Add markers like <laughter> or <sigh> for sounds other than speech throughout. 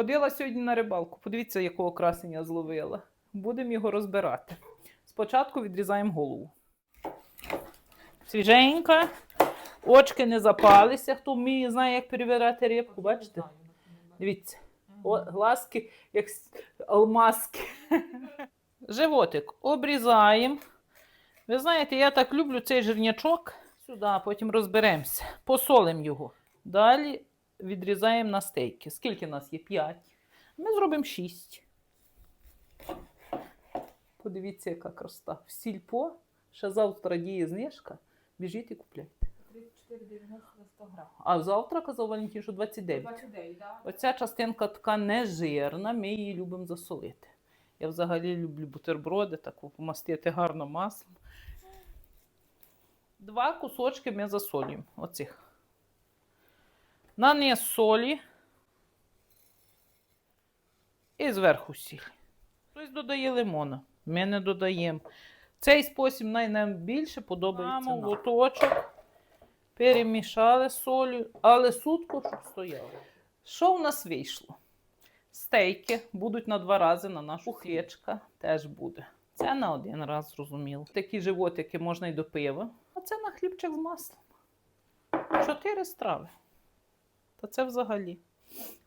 Ходила сьогодні на рибалку. Подивіться, якого красення зловила. Будемо його розбирати. Спочатку відрізаємо голову. Свіженька. Очки не запалися. Хто вміє, знає, як перевіряти рибку, бачите? Дивіться. О, глазки, як алмазки. <laughs> Животик обрізаємо. Ви знаєте, я так люблю цей жирнячок. Сюди, потім розберемося. Посолимо його. Далі відрізаємо на стейки. Скільки нас є? П'ять. Ми зробимо шість. Подивіться, яка красота. В сільпо. Ще завтра діє знижка. Біжіть і купляйте. 34,90 за 100 грам. А завтра казав Валентин, що 29. 29, так? Оця частинка така нежирна, ми її любимо засолити. Я взагалі люблю бутерброди, таку помастити гарно маслом. Два кусочки ми засолюємо. Оцих. На низ солі. І зверху сіль. Хтось додає лимона. Ми не додаємо. Цей спосіб най- нам більше подобається. Нам. Лоточок. Перемішали з солью, але сутку, щоб стояло. Що в нас вийшло? Стейки будуть на два рази на нашу хлічка теж буде. Це на один раз, зрозуміло. Такі животики можна й до пива. А це на хлібчик з маслом. Чотири страви. Та це взагалі.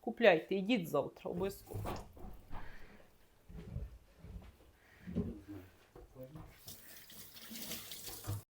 Купляйте, йдіть завтра, обов'язково.